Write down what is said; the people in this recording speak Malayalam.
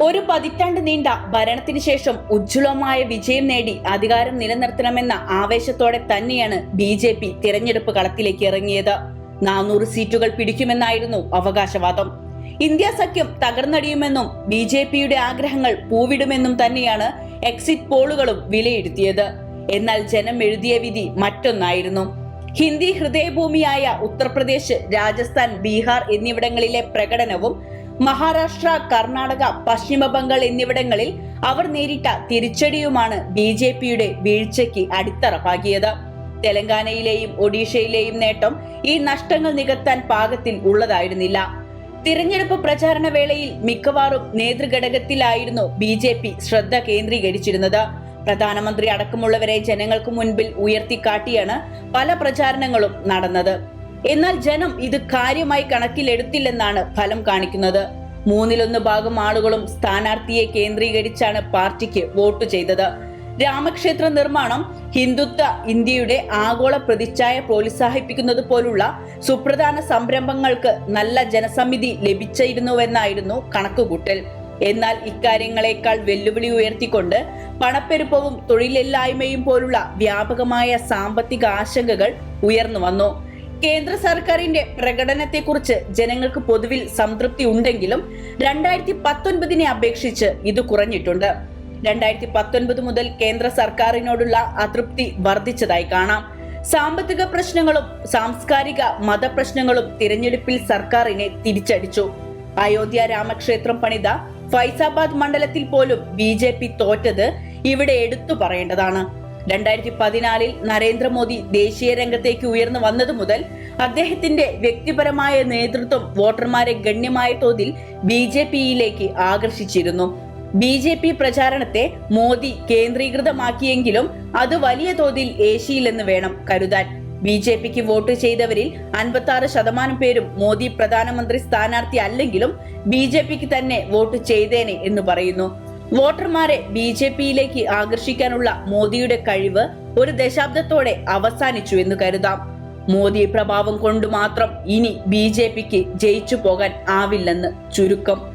ഒരു പതിറ്റാണ്ട് നീണ്ട ഭരണത്തിന് ശേഷം ഉജ്ജ്വലമായ വിജയം നേടി അധികാരം നിലനിർത്തണമെന്ന ആവേശത്തോടെ തന്നെയാണ് ബി ജെ പി തിരഞ്ഞെടുപ്പ് കളത്തിലേക്ക് ഇറങ്ങിയത്. നാനൂറ് സീറ്റുകൾ പിടിക്കുമെന്നായിരുന്നു അവകാശവാദം. ഇന്ത്യ സഖ്യം തകർന്നടിയുമെന്നും ബി ജെ പിയുടെ ആഗ്രഹങ്ങൾ പൂവിടുമെന്നും തന്നെയാണ് എക്സിറ്റ് പോളുകളും വിലയിരുത്തിയത്. എന്നാൽ ജനം എഴുതിയ വിധി മറ്റൊന്നായിരുന്നു. ഹിന്ദി ഹൃദയഭൂമിയായ ഉത്തർപ്രദേശ് രാജസ്ഥാൻ ബീഹാർ എന്നിവിടങ്ങളിലെ പ്രകടനവും മഹാരാഷ്ട്ര കർണാടക പശ്ചിമ ബംഗാൾ എന്നിവിടങ്ങളിൽ അവർ നേരിട്ട തിരിച്ചടിയുമാണ് ബി ജെ പിയുടെ വീഴ്ചയ്ക്ക് അടിത്തറ പാകിയത് തെലങ്കാനയിലെയും ഒഡീഷയിലെയും നേട്ടം ഈ നഷ്ടങ്ങൾ നികത്താൻ പാകത്തിൽ ഉള്ളതായിരുന്നില്ല. തിരഞ്ഞെടുപ്പ് പ്രചാരണ വേളയിൽ മിക്കവാറും നേതൃഘടകത്തിലായിരുന്നു ബി ജെ പി ശ്രദ്ധ കേന്ദ്രീകരിച്ചിരുന്നത്. പ്രധാനമന്ത്രി അടക്കമുള്ളവരെ ജനങ്ങൾക്ക് മുൻപിൽ ഉയർത്തിക്കാട്ടിയാണ് പല പ്രചാരണങ്ങളും നടന്നത്. എന്നാൽ ജനം ഇത് കാര്യമായി കണക്കിലെടുത്തില്ലെന്നാണ് ഫലം കാണിക്കുന്നത്. മൂന്നിലൊന്ന് ഭാഗം ആളുകളും സ്ഥാനാർത്ഥിയെ കേന്ദ്രീകരിച്ചാണ് പാർട്ടിക്ക് വോട്ട് ചെയ്തത്. രാമക്ഷേത്ര നിർമ്മാണം ഹിന്ദുത്വ ഇന്ത്യയുടെ ആഗോള പ്രതിച്ഛായ പ്രോത്സാഹിപ്പിക്കുന്നത് പോലുള്ള സുപ്രധാന സംരംഭങ്ങൾക്ക് നല്ല ജനസമിതി ലഭിച്ചിരുന്നുവെന്നായിരുന്നു കണക്കുകൂട്ടൽ. എന്നാൽ ഇക്കാര്യങ്ങളെക്കാൾ വെല്ലുവിളി ഉയർത്തിക്കൊണ്ട് പണപ്പെരുപ്പവും തൊഴിലില്ലായ്മയും പോലുള്ള വ്യാപകമായ സാമ്പത്തിക ആശങ്കകൾ ഉയർന്നു വന്നു. കേന്ദ്ര സർക്കാരിന്റെ പ്രകടനത്തെക്കുറിച്ച് ജനങ്ങൾക്ക് പൊതുവിൽ സംതൃപ്തി ഉണ്ടെങ്കിലും രണ്ടായിരത്തി പത്തൊൻപതിനെ അപേക്ഷിച്ച് ഇത് കുറഞ്ഞിട്ടുണ്ട്. രണ്ടായിരത്തി പത്തൊൻപത് മുതൽ കേന്ദ്ര സർക്കാരിനോടുള്ള അതൃപ്തി വർദ്ധിച്ചതായി കാണാം. സാമ്പത്തിക പ്രശ്നങ്ങളും സാംസ്കാരിക മതപ്രശ്നങ്ങളും തിരഞ്ഞെടുപ്പിൽ സർക്കാരിനെ തിരിച്ചടിച്ചു. അയോധ്യ രാമക്ഷേത്രം പണിത ഫൈസാബാദ് മണ്ഡലത്തിൽ പോലും ബി തോറ്റത് ഇവിടെ എടുത്തു പറയേണ്ടതാണ്. രണ്ടായിരത്തി പതിനാലിൽ നരേന്ദ്രമോദി ദേശീയ രംഗത്തേക്ക് ഉയർന്നു വന്നതു മുതൽ അദ്ദേഹത്തിന്റെ വ്യക്തിപരമായ നേതൃത്വം വോട്ടർമാരെ ഗണ്യമായ തോതിൽ ബി ജെ പിയിലേക്ക് ആകർഷിച്ചിരുന്നു. ബി ജെ പി പ്രചാരണത്തെ മോദി കേന്ദ്രീകൃതമാക്കിയെങ്കിലും അത് വലിയ തോതിൽ ഏഷ്യയിലെന്ന് വേണം കരുതാൻ. ബി ജെ പിക്ക് വോട്ട് ചെയ്തവരിൽ അൻപത്തി ആറ് ശതമാനം പേരും മോദി പ്രധാനമന്ത്രി സ്ഥാനാർത്ഥി അല്ലെങ്കിലും ബി ജെ പിക്ക് തന്നെ വോട്ട് ചെയ്തേനെ എന്ന് പറയുന്നു. വോട്ടർമാരെ ബി ജെ പിയിലേക്ക് ആകർഷിക്കാനുള്ള മോദിയുടെ കഴിവ് ഒരു ദശാബ്ദത്തോടെ അവസാനിച്ചു എന്ന് കരുതാം. മോദി പ്രഭാവം കൊണ്ട് മാത്രം ഇനി ബി ജെ പിക്ക് ജയിച്ചു പോകാൻ ആവില്ലെന്ന് ചുരുക്കം.